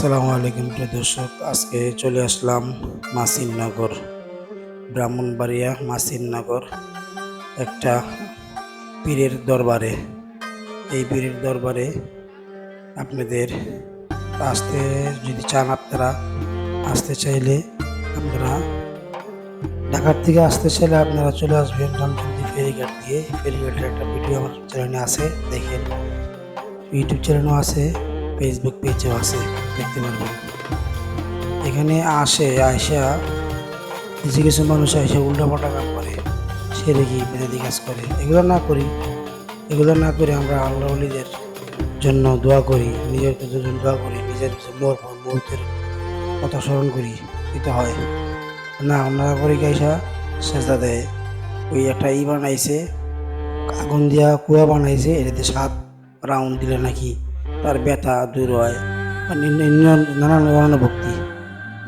আসসালামু আলাইকুম প্রিয় দর্শক, আজকে চলে আসলাম মাসিননগর ব্রাহ্মণবাড়িয়া মাসিননগর একটা পীরের দরবারে। এই পীরের দরবারে আপনাদের আসতে যদি চান আপনারা আসতে চাইলে আপনারা ঢাকার থেকে আসতে চাইলে আপনারা চলে আসবেন রামচন্দ্রী ফেরিঘাট দিয়ে। ফেরিঘাটের একটা ভিডিও আমার চ্যানেলে আছে, দেখেন। ইউটিউব চ্যানেলও আছে। ফেসবুক পেজও আছে, দেখতে পারবেন এখানে আসে আয়সা কিছু কিছু মানুষ এসে উল্টাপাল্টা কাম করে, সে কি বেদাদি কাজ করে। এগুলো না করি, এগুলো না করে আমরা আল্লাহ অলিদের জন্য দোয়া করি, নিজের জন্য দোয়া করি, নিজের মোর মুহূর্তের কথা স্মরণ করি এটা হয়। না, ওনারা করে গাইসা সেজদা দেয়। ওই একটা ই বানাইছে, আগুন দিয়া কুয়া বানাইছে, এটাতে সাত রাউন্ড দিলে নাকি তার ব্যথা দূর হয় নানান ধরনের ভক্তি।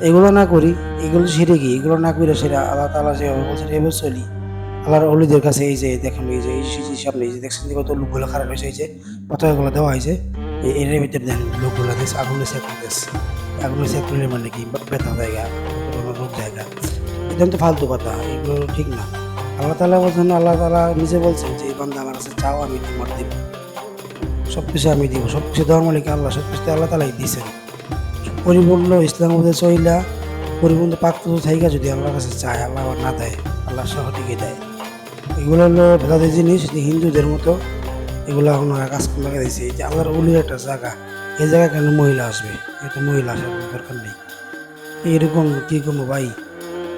এগুলো না করি, এগুলো সেরে কি এগুলো না করে সেটা আল্লাহ তালা যেভাবে এভাবে চলি। আল্লাহর অলিদের কাছে এই যে দেখেন, এই যে, এই সামনে, এই যে দেখছেন যে কত লোকগুলো খারাপ হয়েছে, এই যে পতাকাগুলো দেওয়া হয়েছে এর ভিতরে দেন লোকগুলো দেশ আগুনে চেক করতেছে আগুনে চেক করলে মানে কি? ব্যথা জায়গা, রোগ জায়গা। এটা তো ফালতু কথা, এগুলো ঠিক না। আল্লাহ তালা বলছেন, আল্লাহ তালা নিজে বলছেন যে, এই বান্দা আমার কাছে চাও, আমি তোমার দিব। সব কিছু আমি দিব, সব কিছু দেওয়ার মালিক আল্লাহ, সব কিছু আল্লাহ তালাই দিয়েছেন। পরিপূর্ণ ইসলাম মধ্যে চইলা, পরিপূর্ণ পাক্ত থাইকা যদি আল্লাহর কাছে চায়, আল্লাহ আবার না দেয়, আল্লাহ সহটিকে দেয়। এগুলো হলো ভেদাদের জিনিস হিন্দুদের মতো, এগুলো ওনারা কাজ করে দিয়েছে। যে আল্লাহর উলির একটা জায়গা, এই জায়গায় কেন মহিলা আসবে? এটা মহিলা আসার দরকার নেই। এরকম কী করব ভাই?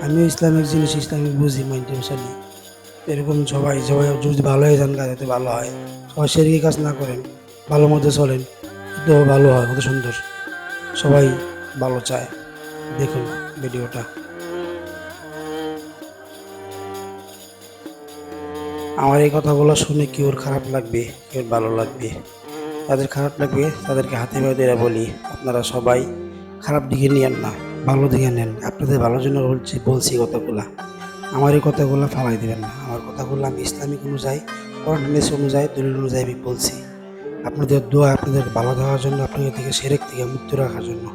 আমিও ইসলামিক জিনিস ইসলামিক বুঝি মাইন্টেন চলি এরকম সবাই সবাই যদি ভালো হয়ে যান কাজ ভালো হয়। সবাই সেদিকে কাজ না করেন। ভালো মধ্যে চলেন তো ভালো হয়, কত সুন্দর। সবাই ভালো চায়। দেখুন ভিডিওটা। আমার এই কথাগুলো শুনে কি ওর খারাপ লাগবে, কি ওর ভালো লাগবে? তাদের খারাপ লাগবে, তাদেরকে হাতে মেয়েদের বলি, আপনারা সবাই খারাপ দিকে নিয়েন না, ভালো দিকে নেন। আপনাদের ভালোর জন্য বলছি বলছি কথাগুলা। আমার এই কথাগুলো ফালাই দেবেন না। আমার কথাগুলো আমি ইসলামিক অনুযায়ী, কোরআন অনুযায়ী, দলিল অনুযায়ী আমি বলছি। আপনাদের দোয়া, আপনাদের ভালো দেওয়ার জন্য আপনাদের থেকে সেরেক থেকে মুক্ত রাখার জন্য।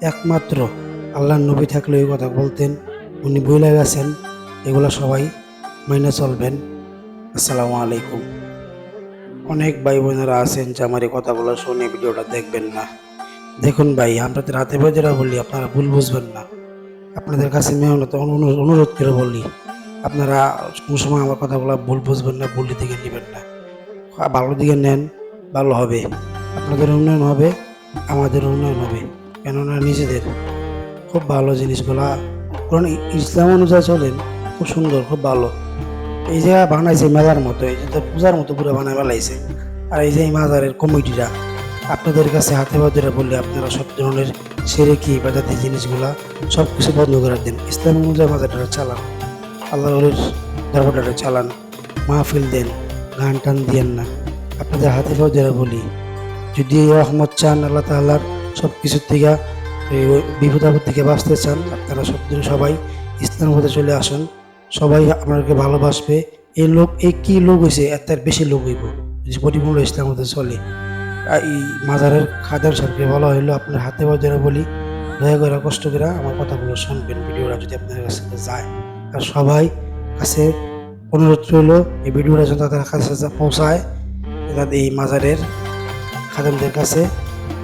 একমাত্র আল্লাহর নবী থাকলে ওই কথা বলতেন, উনি বইলে গেছেন, এগুলো সবাই মেনে চলবেন। আসসালামু আলাইকুম। অনেক ভাই বোনেরা আছেন যে আমার এই কথাগুলো শুনে ভিডিওটা দেখবেন না। দেখুন ভাই আপনাদের হাতে বেঁধেরা বলি, আপনারা ভুল বুঝবেন না। আপনাদের কাছে মেহনত অনু- অনুরোধ করে বলি, আপনারা কোনো সময় আমার কথাগুলো ভুল বুঝবেন না, ভুল দিকে নেবেন না। ভালো দিকে নেন ভালো হবে। আপনাদের উন্নয়ন হবে, আমাদের উন্নয়ন হবে। কেননা নিজেদের খুব ভালো জিনিসগুলা, কারণ ইসলাম অনুযায়ী চলেন, খুব সুন্দর, খুব ভালো। এই জায়গা বানাইছে মেলার মতো, এই যে পূজার মতো পুরো বানায় বেলাইছে আর এই যে এই মাজারের কমিটিরা, আপনাদের কাছে হাতে বাদুরা বললে আপনারা সব ধরনের সেরে কি বা জাতীয় জিনিসগুলা সব কিছু বন্ধ করে দেন। ইসলাম অনুযায়ী মাজারটা চালান আল্লাহ দরবারটা চালান, মাহফিল দেন, গান টান দিয়েন না। আপনাদের হাতে বাদুরা বলি, যদি এই রহমত চান, আল্লাহ তাল্লাহার সব কিছুর থেকে বিপদ আপদ থেকে বাঁচতে চান আপনারা সব দিন সবাই ইসলাম হতে চলে আসুন, সবাই আপনাকে ভালোবাসবে। এই লোক এই কি লোক হয়েছে এত বেশি লোক হইব, যদি পরিপূর্ণ ইসলাম হতে চলে। এই মাজারের খাদার সাহেবকে বলা হইল, আপনার হাতে বাজারে বলি, দয়া করে কষ্ট করে আমার কথাগুলো শুনবেন, ভিডিওটা যদি আপনার কাছে যায়। আর সবাই কাছে অনুরোধ রইল, এই ভিডিওটা যেন তাদের কাছে পৌঁছায় যাতে এই মাজারের খাদেমদের কাছে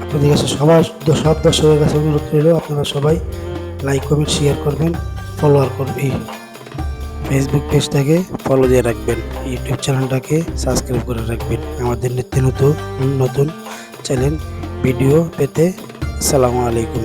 আপনাদের কাছে সবার সব দর্শকের কাছে অনুরোধ রইল, আপনারা সবাই লাইক কমেন্ট শেয়ার করবেন ফলোয়ার করবেন। ফেসবুক পেজটাকে ফলো দিয়ে রাখবেন ইউটিউব চ্যানেলটাকে সাবস্ক্রাইব করে রাখবেন। আমাদের নিত্য নতুন নতুন চ্যানেল ভিডিও পেতে আসসালামু আলাইকুম।